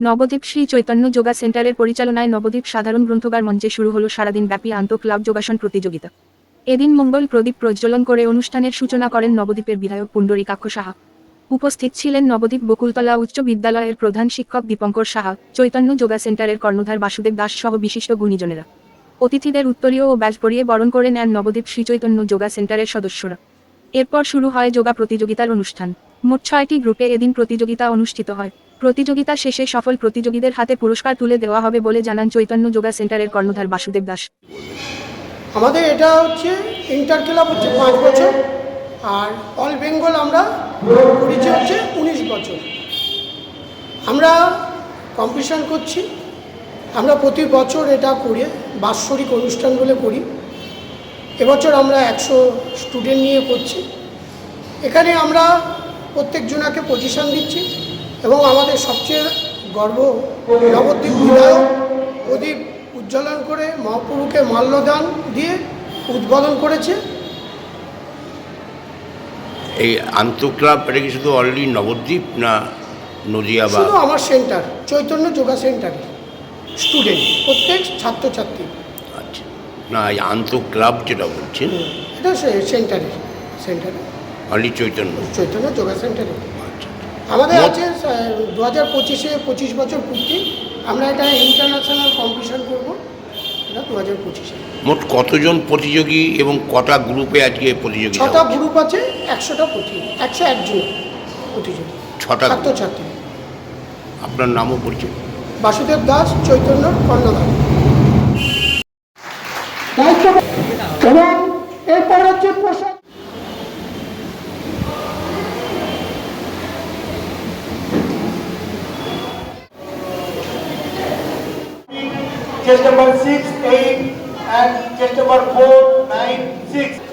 নবদ্বীপ শ্রী চৈতন্য যোগা সেন্টারের পরিচালনায় নবদ্বীপ সাধারণ গ্রন্থগার মঞ্চে শুরু হলো সারাদিন ব্যাপী আন্ত ক্লাব যোগাসন প্রতিযোগিতা। এদিন মঙ্গল প্রদীপ প্রজ্বলন করে অনুষ্ঠানের সূচনা করেন নবদ্বীপের বিধায়ক পুণ্ডরীকাক্ষ সাহা। উপস্থিত ছিলেন নবদ্বীপ বকুলতলা উচ্চ বিদ্যালয়ের প্রধান শিক্ষক দীপঙ্কর সাহা, চৈতন্য যোগা সেন্টারের কর্ণধার বাসুদেব দাস সহ বিশিষ্ট গুণীজনেরা। অতিথিদের উত্তরীয় ও ব্যাজ পরিয়ে বরণ করে নেন নবদ্বীপ শ্রী চৈতন্য যোগা সেন্টারের সদস্যরা। এরপর শুরু হয় যোগা প্রতিযোগিতার অনুষ্ঠান। মোট ছয়টি গ্রুপে এদিন প্রতিযোগিতা অনুষ্ঠিত হয়। প্রতিযোগিতা শেষে সফল প্রতিযোগীদের হাতে পুরস্কার তুলে দেওয়া হবে বলে জানান চৈতন্য যোগা সেন্টারের কর্ণধার বাসুদেব দাস। আমাদের এটা হচ্ছে ইন্টার ক্লাব হচ্ছে পাঁচ বছর, আর অল বেঙ্গল আমরা করেছি হচ্ছে উনিশ বছর। আমরা কম্পিটিশান করছি, আমরা প্রতি বছর এটা করে বাৎসরিক অনুষ্ঠান বলে করি। এবছর আমরা একশো স্টুডেন্ট নিয়ে করছি। এখানে আমরা প্রত্যেকজনাকে পজিশন দিচ্ছি। এবং আমাদের সবচেয়ে গর্ব নবদ্বীপ বিধায়ক প্রদীপ উজ্জ্বলন করে মহাপুরুকে মাল্যদান দিয়ে উদ্বোধন করেছে। এই আন্তঃক্লাব এটা কি শুধু অলরেডি নবদ্বীপ না নদিয়া বা শুধু আমার সেন্টার চৈতন্য যোগা সেন্টারে স্টুডেন্ট প্রত্যেক ছাত্রছাত্রী। আচ্ছা। না এই আন্তঃক্লাব যেটা বলছেন এটা সেন্টারে সেন্টারে। অলরেডি চৈতন্য। চৈতন্য যোগা সেন্টারে। আমাদের আছে দু হাজার পঁচিশে পঁচিশ বছর পূর্তি আমরা এটা ইন্টারন্যাশনাল কম্পিটিশন করব এটা দু হাজার পঁচিশে। মোট কতজন প্রতিযোগী এবং কটা গ্রুপে আজকে প্রতিযোগিতা ছটা? গ্রুপ আছে একশোটা প্রতিযোগী একশো একজন প্রতিযোগী ছটা। ছাত্রছাত্রী। আপনার নামও পরিচয় বাসুদেব দাস চৈতন্য কর্ণধার। এবং এরপর হচ্ছে প্রসাদ। Chest number 6, 8 and chest number 4, 9, 6.